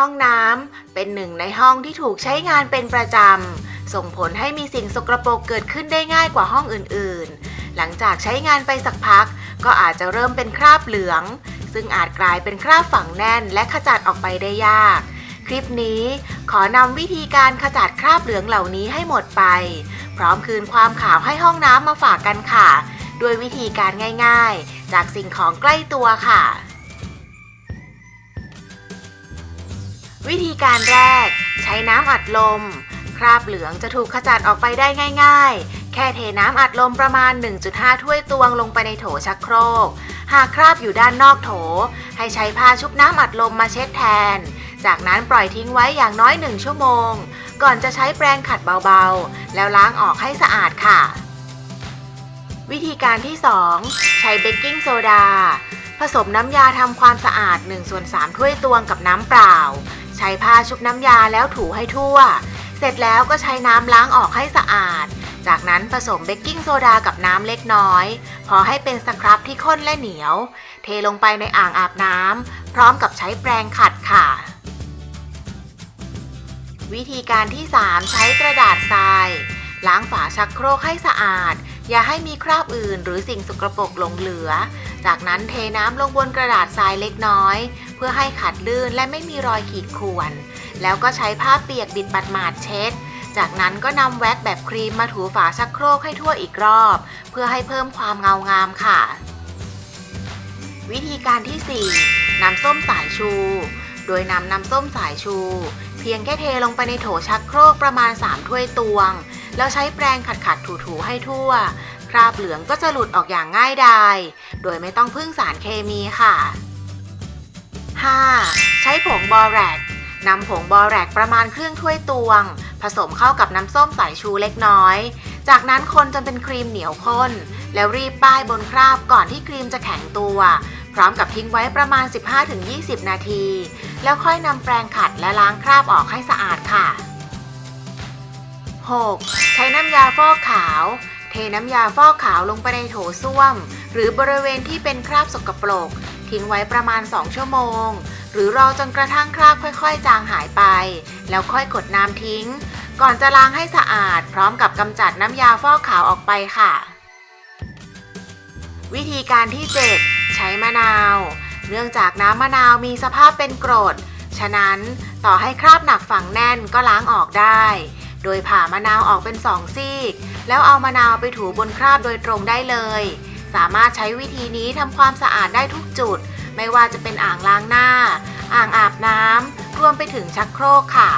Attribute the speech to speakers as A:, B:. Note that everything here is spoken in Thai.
A: ห้องน้ำเป็นหนึ่งในห้องที่ถูกใช้งานเป็นประจำ ส่งผลให้มีสิ่งสกรปรกเกิดขึ้นได้ง่ายกว่าห้องอื่นๆ หลังจากใช้งานไปสักพัก ก็อาจจะเริ่มเป็นคราบเหลือง ซึ่งอาจกลายเป็นคราบฝังแน่นและขจัดออกไปได้ยาก คลิปนี้ขอนำวิธีการขจัดคราบเหลืองเหล่านี้ให้หมดไป พร้อมคืนความขาวให้ห้องน้ำมาฝากกันค่ะ ด้วยวิธีการง่าย ๆ จากสิ่งของใกล้ตัวค่ะ วิธีการแรก ใช้น้ำอัดลม คราบเหลืองจะถูกขจัดออกไปได้ง่าย ๆ แค่เทน้ำอัดลมประมาณ 1.5 ถ้วยตวงลงไปในโถชักโครก หากคราบอยู่ด้านนอกโถ ให้ใช้ผ้าชุบน้ำอัดลมมาเช็ดแทน จากนั้นปล่อยทิ้งไว้อย่างน้อย 1 ชั่วโมง ก่อนจะใช้แปรงขัดเบาๆ แล้วล้างออกให้สะอาดค่ะ วิธีการที่ 2 ใช้เบกกิ้งโซดาผสมน้ำยาทำความสะอาด1ส่วน3ถ้วยตวงกับน้ำเปล่า ใช้ผ้าชุบน้ำยาแล้วถูให้ทั่ว เสร็จแล้วก็ใช้น้ำล้างออกให้สะอาด จากนั้นผสมเบกกิ้งโซดากับน้ำเล็กน้อย พอให้เป็นสครับที่ข้นและเหนียว เทลงไปในอ่างอาบน้ำพร้อมกับใช้แปรงขัดค่ะ วิธีการที่ 3 ใช้กระดาษทรายล้างฝาชักโครกให้สะอาด อย่าให้มีคราบอื่นหรือสิ่งสกรปรกหลงเหลือ จากนั้นเทน้ำลงบนกระดาษทรายเล็กน้อย พื่อให้ขัดลื่นและไม่มีรอยขีดข่วน แล้วก็ใช้ผ้าเปียกบิดปัดหมาดเช็ด จากนั้นก็นำแว็กแบบครีมมาถูฝาชักโครกให้ทั่วอีกรอบ เพื่อให้เพิ่มความเงางามค่ะ วิธีการที่ 4นำส้มสายชู โดยนำน้ำส้มสายชู เพียงแค่เทลงไปในโถชักโครกประมาณ 3 ถ้วยตวง แล้วใช้แปรงขัดๆถูๆให้ทั่ว คราบเหลืองก็จะหลุดออกอย่างง่ายดาย โดยไม่ต้องพึ่งสารเคมีค่ะ 5. ใช้ผงบอแรกนำผงบอแรกประมาณครึ่งถ้วยตวง ผสมเข้ากับน้ำส้มสายชูเล็กน้อย จากนั้นคนจนเป็นครีมเหนียวข้น แล้วรีบป้ายบนคราบก่อนที่ครีมจะแข็งตัว พร้อมกับทิ้งไว้ประมาณ 15-20 นาที แล้วค่อยนำแปรงขัดและล้างคราบออกให้สะอาดค่ะ 6. ใช้น้ำยาฟอกขาว เทน้ำยาฟอกขาวลงไปในโถส้วม หรือบริเวณที่เป็นคราบสกปรก ทิ้งไว้ประมาณ 2 ชั่วโมง หรือรอจนกระทั่งคราบค่อยๆ จางหายไป แล้วค่อยกดน้ำทิ้ง ก่อนจะล้างให้สะอาด พร้อมกับกำจัดน้ำยาฟอกขาวออกไปค่ะ วิธีการที่ 7 ใช้มะนาว เนื่องจากน้ำมะนาวมีสภาพเป็นกรด ฉะนั้นต่อให้คราบหนักฝังแน่นก็ล้างออกได้ โดยผ่ามะนาวออกเป็นสองซีก แล้วเอามะนาวไปถูบนคราบโดยตรงได้เลย สามารถใช้วิธีนี้ทำความสะอาดได้ทุกจุด ไม่ว่าจะเป็นอ่างล้างหน้า อ่างอาบน้ำรวมไปถึงชักโครกค่ะ